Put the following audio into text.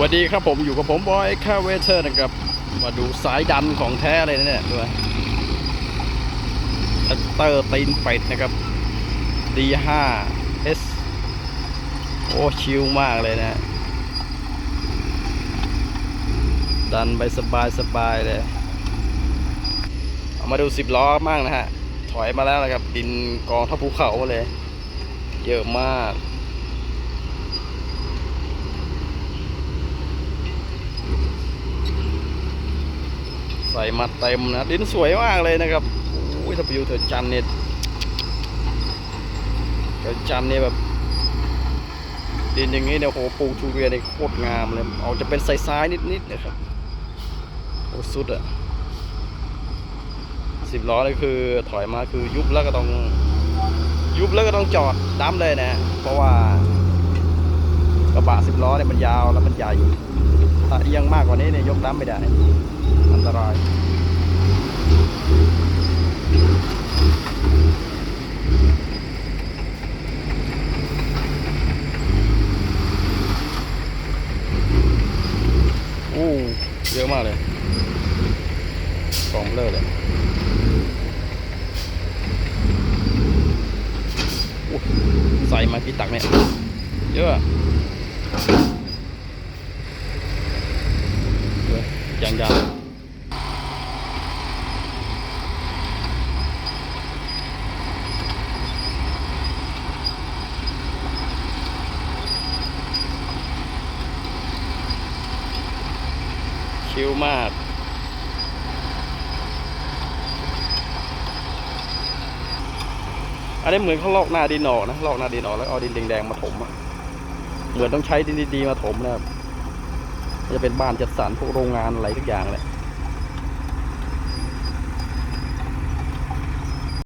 สวัสดีครับผมอยู่กับผมบอยคาเวเทอร์นะครับ มาดูสายดันของแท้เลยนะเนี่ยด้วยเตอร์ตีนเป็ดนะครับ D5 S โอ้ชิลมากเลยนะ ดันไปสบายสบายเลย เอามาดูสิบล้อมั่งนะฮะ ถอยมาแล้วนะครับ ดินกองท่าภูเขาเลย เยอะมาก ส่มาเต็มนะดินสวยมากเลยนะครับโอ้ยถ้าไปอยู่เถอจันเนี่ยเถอจันเนี่ยแบบดินอย่างงี้เนี่ยโหปลูกทุเรียนเนี่ยโคตรงามเลยออกจะเป็นทรายๆนิดๆนะครับโอ้สุดอะสิบล้อนี่คือถอยมาคือยุบแล้วก็ต้องยุบแล้วก็ต้องจอดดั้มเลยนะ เพราะว่ากระบะสิบล้อเนี่ยมันยาวแล้วมันใหญ่ถ้าเอียงมากกว่านี้เนี่ยยกดั้มไม่ได้ อันตราย โอ้ เยอะมากเลยกองเลอะเลยใส่มากี่ตักเนี่ย เยอะเว้ยยังยาว ชิลมากอันนี้เหมือนเขาลอกหน้าดินออกนะลอกหน้าดินออกแล้วเอาดินแดงๆมาถมอะเหมือนต้องใช้ดินดีๆมาถมนะครับจะเป็นบ้านจัดสรรพวกโรงงานอะไรทุกอย่างแหละ